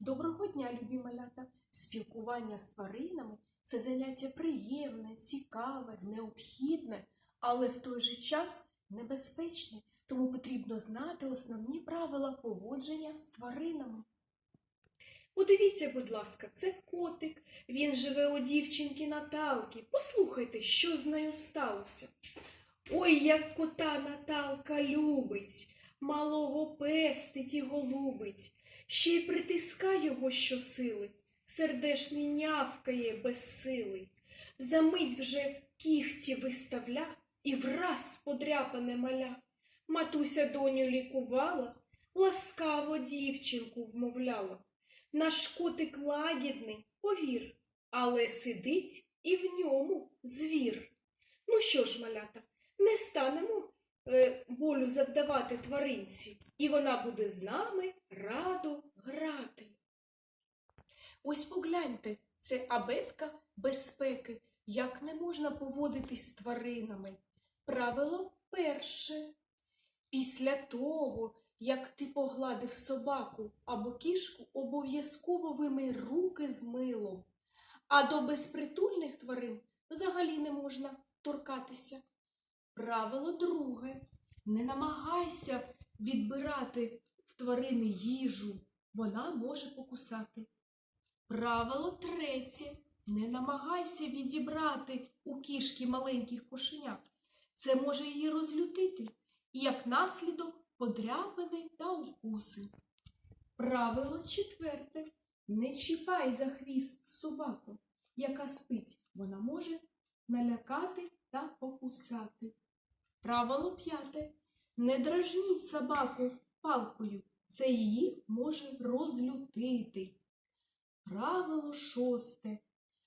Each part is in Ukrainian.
Доброго дня, любі малята! Спілкування з тваринами це заняття приємне, цікаве, необхідне, але в той же час небезпечне, тому потрібно знати основні правила поводження з тваринами. Подивіться, будь ласка, це котик. Він живе у дівчинки Наталки. Послухайте, що з нею сталося. Ой, як кота Наталка любить, малого пестить і голубить, ще й притискає його щосили, сердешний нявкає безсилий. Замить вже кіхті виставля і враз подряпане маля. Матуся доню лікувала, ласкаво дівчинку вмовляла. Наш котик лагідний, повір, але сидить і в ньому звір. Ну що ж, малята, не станемо е, болю завдавати тваринці, і вона буде з нами радо грати. Ось погляньте, це абетка безпеки, як не можна поводитись з тваринами. Правило перше. Після того, як ти погладив собаку або кішку, обов'язково вимий руки з милом, а до безпритульних тварин взагалі не можна торкатися. Правило друге. Не намагайся відбирати тварини їжу, вона може покусати. Правило третє. Не намагайся відібрати у кішки маленьких кошенят. Це може її розлютити, і як наслідок подряпини та укуси. Правило четверте. Не чіпай за хвіст собаку, яка спить. Вона може налякати та покусати. Правило п'яте. Не дражніть собаку палкою, це її може розлютити. Правило шосте.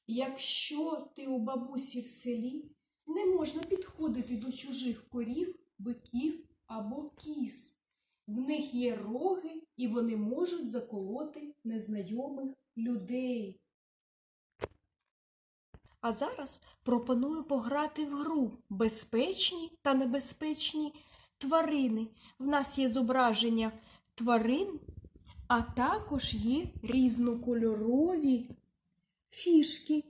Якщо ти у бабусі в селі, не можна підходити до чужих корів, биків або кіз. В них є роги, і вони можуть заколоти незнайомих людей. А зараз пропоную пограти в гру безпечні та небезпечні тварини. В нас є зображення тварин, а також є різнокольорові фішки.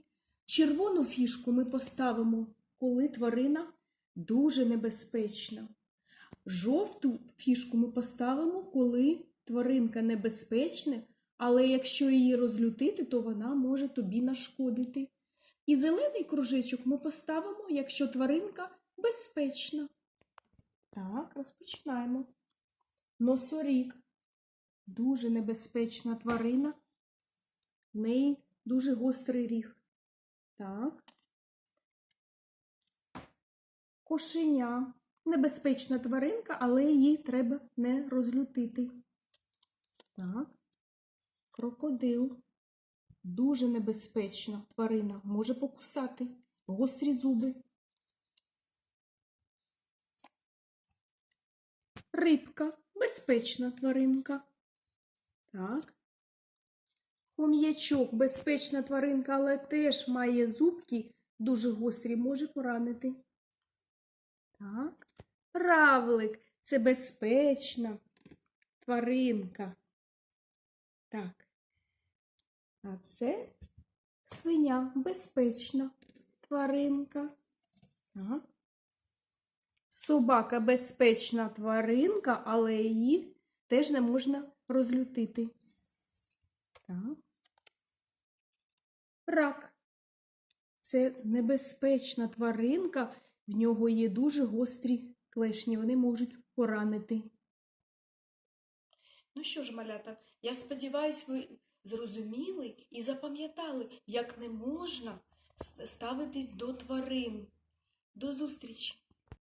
Червону фішку ми поставимо, коли тварина дуже небезпечна. Жовту фішку ми поставимо, коли тваринка небезпечна, але якщо її розлютити, то вона може тобі нашкодити. І зелений кружечок ми поставимо, якщо тваринка безпечна. Так, розпочинаємо. Носоріг. Дуже небезпечна тварина. В неї дуже гострий ріг. Так. Кошеня. Небезпечна тваринка, але її треба не розлютити. Так. Крокодил. Дуже небезпечна тварина. Може покусати. Гострі зуби. Рибка. Безпечна тваринка. Так. Хом'ячок. Безпечна тваринка, але теж має зубки дуже гострі, може поранити. Так. Равлик це безпечна тваринка. Так. А це свиня безпечна тваринка. Так. Собака безпечна тваринка, але її теж не можна розлютити. Так. Рак. Це небезпечна тваринка, в нього є дуже гострі клешні, вони можуть поранити. Ну що ж, малята, я сподіваюся, ви зрозуміли і запам'ятали, як не можна ставитись до тварин. До зустрічі!